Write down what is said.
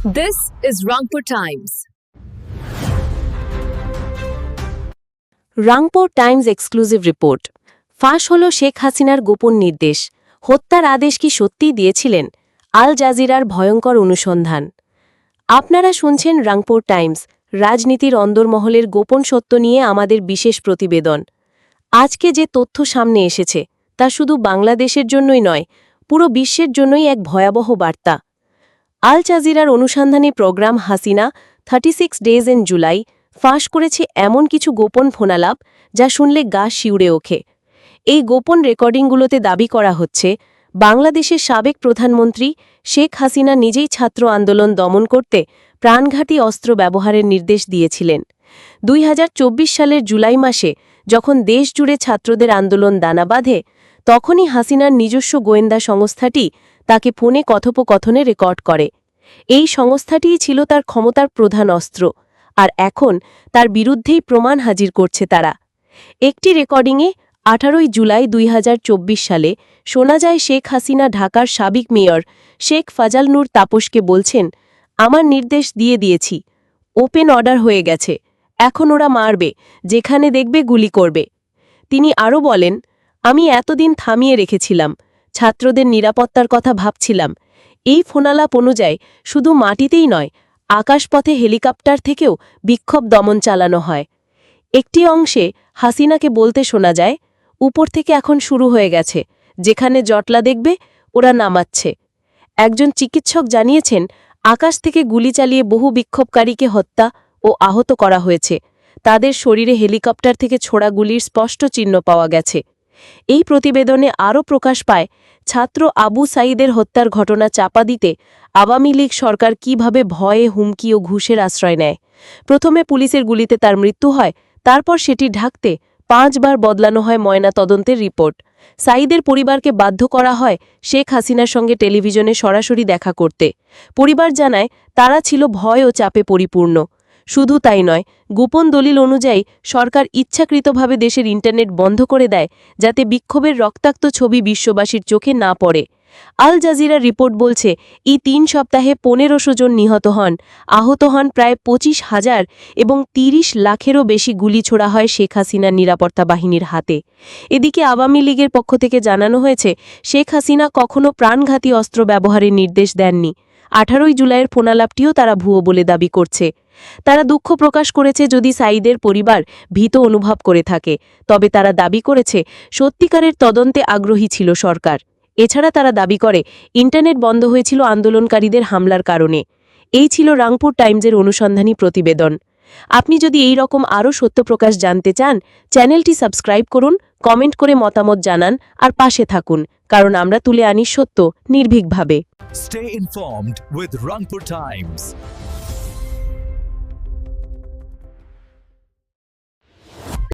This is Rangpur Times. Rangpur Times exclusive report ফাঁস হল শেখ হাসিনার গোপন নির্দেশ হত্যার আদেশ কি সত্যিই দিয়েছিলেন আল জাজিরার ভয়ঙ্কর অনুসন্ধান। আপনারা শুনছেন রাংপুর টাইমস রাজনীতির অন্দরমহলের গোপন সত্য নিয়ে আমাদের বিশেষ প্রতিবেদন আজকে যে তথ্য সামনে এসেছে তা শুধু বাংলাদেশের জন্যই নয় পুরো বিশ্বের জন্যই এক ভয়াবহ বার্তা আল জাজিরার অনুসন্ধানী program Hasina thirty six days in July ফাঁস করেছে এমন কিছু গোপন ফোনালাপ যা শুনলে গা শিউড়ে ওঠে। এই গোপন রেকর্ডিংগুলোতে দাবি করা হচ্ছে, বাংলাদেশের সাবেক প্রধানমন্ত্রী শেখ হাসিনা নিজেই ছাত্র আন্দোলন দমন করতে প্রাণঘাতী অস্ত্র ব্যবহারের নির্দেশ দিয়েছিলেন। দুই হাজার চব্বিশ সালের জুলাই মাসে যখন দেশজুড়ে ছাত্রদের আন্দোলন দানা বাঁধে, তখনই হাসিনার নিজস্ব গোয়েন্দা সংস্থাটি তাকে ফোনে কথোপকথনে রেকর্ড করে। এই সংস্থাটিই ছিল তার ক্ষমতার প্রধান অস্ত্র, আর এখন তার বিরুদ্ধেই প্রমাণ হাজির করছে তারা। একটি রেকর্ডিংয়ে আঠারোই জুলাই দুই হাজার চব্বিশ সালে শোনা যায় শেখ হাসিনা ঢাকার সাবেক মেয়র শেখ ফাজাল নূর তাপসকে বলছেন, আমার নির্দেশ দিয়ে দিয়েছি। ওপেন অর্ডার হয়ে গেছে। এখন ওরা মারবে, যেখানে দেখবে গুলি করবে। তিনি আরও বলেন, আমি এতদিন থামিয়ে রেখেছিলাম। ছাত্রদের নিরাপত্তার কথা ভাবছিলাম। এই ফোনালাপ অনুযায়ী শুধু মাটিতেই নয়, আকাশপথে হেলিকপ্টার থেকেও বিক্ষোভ দমন চালানো হয়। একটি অংশে হাসিনাকে বলতে শোনা যায়, উপর থেকে এখন শুরু হয়ে গেছে, যেখানে জটলা দেখবে, ওরা নামাচ্ছে। একজন চিকিৎসক জানিয়েছেন, আকাশ থেকে গুলি চালিয়ে বহু বিক্ষোভকারীকে হত্যা ও আহত করা হয়েছে। তাদের শরীরে হেলিকপ্টার থেকে ছোড়া গুলির স্পষ্ট চিহ্ন পাওয়া গেছে। এই প্রতিবেদনে আরও প্রকাশ পায়, ছাত্র আবু সাইদের হত্যার ঘটনা চাপা দিতে আওয়ামী লীগ সরকার কীভাবে ভয়ে হুমকি ও ঘুষের আশ্রয় নেয়। প্রথমে পুলিশের গুলিতে তার মৃত্যু হয়, তারপর সেটি ঢাকতে পাঁচবার বদলানো হয় ময়না তদন্তের রিপোর্ট। সাইদের পরিবারকে বাধ্য করা হয় শেখ হাসিনার সঙ্গে টেলিভিশনে সরাসরি দেখা করতে। পরিবার জানায়, তারা ছিল ভয় ও চাপে পরিপূর্ণ। শুধু তাই নয়, গোপন দলিল অনুযায়ী সরকার ইচ্ছাকৃতভাবে দেশের ইন্টারনেট বন্ধ করে দেয় যাতে বিক্ষোভের রক্তাক্ত ছবি বিশ্ববাসীর চোখে না পড়ে। আল জাজিরা রিপোর্ট বলছে, এই তিন সপ্তাহে পনেরোশো জন নিহত হন, আহত হন প্রায় পঁচিশ হাজার এবং তিরিশ লাখেরও বেশি গুলি ছোড়া হয় শেখ হাসিনার নিরাপত্তা বাহিনীর হাতে। এদিকে আওয়ামী লীগের পক্ষ থেকে জানানো হয়েছে, শেখ হাসিনা কখনো প্রাণঘাতী অস্ত্র ব্যবহারের নির্দেশ দেননি। আঠারোই জুলাইয়ের ফোনালাপটিও তারা ভুয়ো বলে দাবি করছে। তারা দুঃখ প্রকাশ করেছে যদি সাঈদের পরিবার ভীত অনুভব করে থাকে, তবে তারা দাবি করেছে সত্যিকারের তদন্তে আগ্রহী ছিল সরকার। এছাড়া তারা দাবি করে, ইন্টারনেট বন্ধ হয়েছিল আন্দোলনকারীদের হামলার কারণে। এই ছিল রাংপুর টাইমসের অনুসন্ধানী প্রতিবেদন। আপনি যদি এই রকম আরও সত্যপ্রকাশ জানতে চান, চ্যানেলটি সাবস্ক্রাইব করুন, কমেন্ট করে মতামত জানান, আর পাশে থাকুন, কারণ আমরা তুলে আনি সত্য নির্ভীকভাবে.